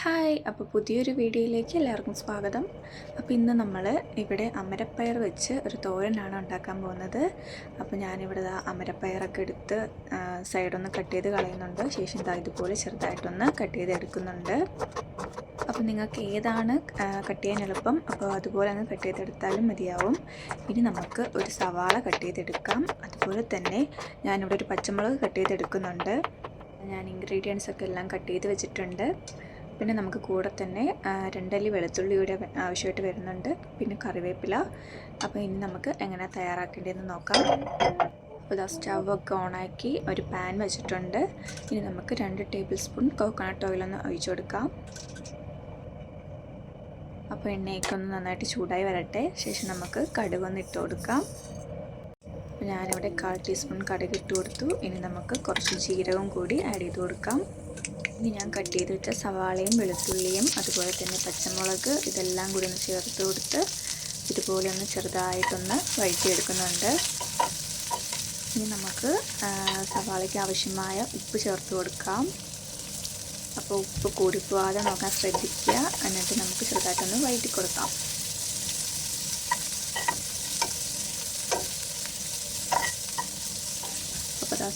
Hi അപ്പോൾ പുതിയൊരു വീഡിയോയിലേക്ക് എല്ലാവർക്കും സ്വാഗതം. അപ്പോൾ ഇന്ന് നമ്മൾ ഇവിടെ അമരപ്പയർ വെച്ച് ഒരു തോരനാണ് ഉണ്ടാക്കാൻ പോകുന്നത്. അപ്പോൾ ഞാനിവിടെ അമരപ്പയറൊക്കെ എടുത്ത് സൈഡൊന്ന് കട്ട് ചെയ്ത് കളയുന്നുണ്ട്. ശേഷം ഇതാ ഇതുപോലെ ചെറുതായിട്ടൊന്ന് കട്ട് ചെയ്ത് എടുക്കുന്നുണ്ട്. അപ്പോൾ നിങ്ങൾക്ക് ഏതാണ് കട്ട് ചെയ്യാൻ എളുപ്പം അപ്പോൾ അതുപോലെ അങ്ങ് കട്ട് ചെയ്തെടുത്താലും മതിയാവും. ഇനി നമുക്ക് ഒരു സവാള കട്ട് ചെയ്തെടുക്കാം. അതുപോലെ തന്നെ ഞാനിവിടെ ഒരു പച്ചമുളക് കട്ട് ചെയ്തെടുക്കുന്നുണ്ട്. ഞാൻ ഇൻഗ്രീഡിയൻസ് ഒക്കെ എല്ലാം കട്ട് ചെയ്ത് വെച്ചിട്ടുണ്ട്. പിന്നെ നമുക്ക് കൂടെ തന്നെ രണ്ടല്ലി വെളുത്തുള്ളി കൂടെ ആവശ്യമായിട്ട് വരുന്നുണ്ട്. പിന്നെ കറിവേപ്പില. അപ്പോൾ ഇനി നമുക്ക് എങ്ങനെ തയ്യാറാക്കേണ്ടതെന്ന് നോക്കാം. അപ്പോൾ ഇതാ സ്റ്റവ് ഒക്കെ ഓണാക്കി ഒരു പാൻ വെച്ചിട്ടുണ്ട്. ഇനി നമുക്ക് രണ്ട് ടേബിൾ സ്പൂൺ കോക്കനട്ട് ഓയിലൊന്ന് ഒഴിച്ചു കൊടുക്കാം. അപ്പോൾ എണ്ണയൊക്കെ ഒന്ന് നന്നായിട്ട് ചൂടായി വരട്ടെ. ശേഷം നമുക്ക് കടുക് ഒന്ന് ഇട്ട് കൊടുക്കാം. ഞാനിവിടെ കാൽ ടീസ്പൂൺ കടുക് ഇട്ട് കൊടുത്തു. ഇനി നമുക്ക് കുറച്ച് ജീരകം കൂടി ആഡ് ചെയ്ത് കൊടുക്കാം. ഇനി ഞാൻ കട്ട് ചെയ്ത് വെച്ച സവാളയും വെളുത്തുള്ളിയും അതുപോലെ തന്നെ പച്ചമുളക് ഇതെല്ലാം കൂടി ഒന്ന് ചേർത്ത് കൊടുത്ത് ഇതുപോലെ ഒന്ന് ചെറുതായിട്ടൊന്ന് വഴറ്റിയെടുക്കുന്നുണ്ട്. ഇനി നമുക്ക് സവാളയ്ക്ക് ആവശ്യമായ ഉപ്പ് ചേർത്ത് കൊടുക്കാം. അപ്പോൾ ഉപ്പ് കൂടിപ്പോവാതെ നോക്കാൻ ശ്രദ്ധിക്കുക. എന്നിട്ട് നമുക്ക് ചെറുതായിട്ടൊന്ന് വഴറ്റി കൊടുക്കാം.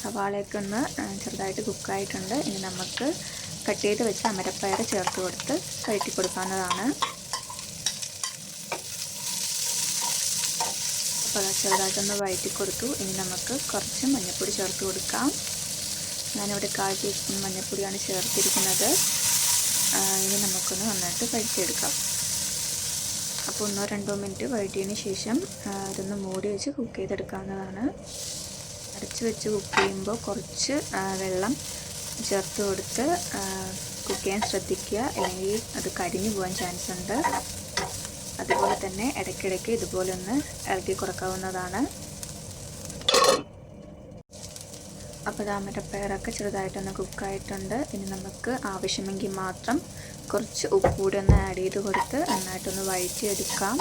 സവാളയൊക്കെ ഒന്ന് ചെറുതായിട്ട് കുക്കായിട്ടുണ്ട്. ഇനി നമുക്ക് കട്ട് ചെയ്ത് വെച്ച അമരപ്പയർ ചേർത്ത് കൊടുത്ത് വഴറ്റി കൊടുക്കാവുന്നതാണ്. അപ്പോൾ ചെറുതായിട്ടൊന്ന് വഴറ്റി കൊടുത്തു. ഇനി നമുക്ക് കുറച്ച് മഞ്ഞൾപ്പൊടി ചേർത്ത് കൊടുക്കാം. ഞാനിവിടെ കാൽ ടീസ്പൂൺ മഞ്ഞൾപ്പൊടിയാണ് ചേർത്തിരിക്കുന്നത്. ഇനി നമുക്കൊന്ന് നന്നായിട്ട് വഴറ്റിയെടുക്കാം. അപ്പോൾ ഒന്നോ രണ്ടോ മിനിറ്റ് വഴറ്റിയതിന് ശേഷം ഇതൊന്ന് മൂടി വെച്ച് കുക്ക് ചെയ്തെടുക്കാവുന്നതാണ്. അരച്ച് വെച്ച് കുക്ക് ചെയ്യുമ്പോൾ കുറച്ച് വെള്ളം ചേർത്ത് കൊടുത്ത് കുക്ക് ചെയ്യാൻ ശ്രദ്ധിക്കുക. അല്ലെങ്കിൽ അത് കരിഞ്ഞു പോകാൻ ചാൻസ് ഉണ്ട്. അതുപോലെ തന്നെ ഇടയ്ക്കിടയ്ക്ക് ഇതുപോലെ ഒന്ന് ഇളക്കി കൊടുക്കാവുന്നതാണ്. അപ്പോൾ താമരപ്പയറൊക്കെ ചെറുതായിട്ടൊന്ന് കുക്കായിട്ടുണ്ട് ഇനി നമുക്ക് ആവശ്യമെങ്കിൽ മാത്രം കുറച്ച് ഉപ്പ് കൂടി ഒന്ന് ആഡ് ചെയ്ത് കൊടുത്ത് നന്നായിട്ടൊന്ന് വഴറ്റിയെടുക്കാം.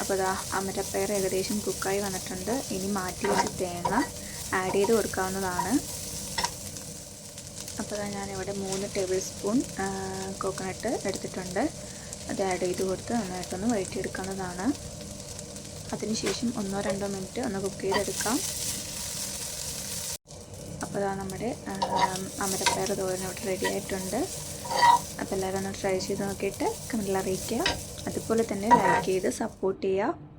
അപ്പോൾ ഇതാ അമരപ്പയർ ഏകദേശം കുക്കായി വന്നിട്ടുണ്ട്. ഇനി മാറ്റി വെച്ച് തേങ്ങ ആഡ് ചെയ്ത് കൊടുക്കാവുന്നതാണ്. അപ്പോൾ ഞാനിവിടെ മൂന്ന് ടേബിൾ സ്പൂൺ കോക്കനട്ട് എടുത്തിട്ടുണ്ട്. അത് ആഡ് ചെയ്ത് കൊടുത്ത് നന്നായിട്ടൊന്ന് വഴറ്റിയെടുക്കാവുന്നതാണ്. അതിനുശേഷം ഒന്നോ രണ്ടോ മിനിറ്റ് ഒന്ന് കുക്ക് ചെയ്തെടുക്കാം. അപ്പോൾ ഇതാ നമ്മുടെ അമരപ്പയർ തോരൻ ഇവിടെ റെഡി ആയിട്ടുണ്ട്. അപ്പോൾ എല്ലാവരും ഒന്ന് ട്രൈ ചെയ്ത് നോക്കിയിട്ട് കമന്റിൽ അറിയിക്കുക. അതുപോലെ തന്നെ ലൈക്ക് ചെയ്ത് സപ്പോർട്ട് ചെയ്യുക.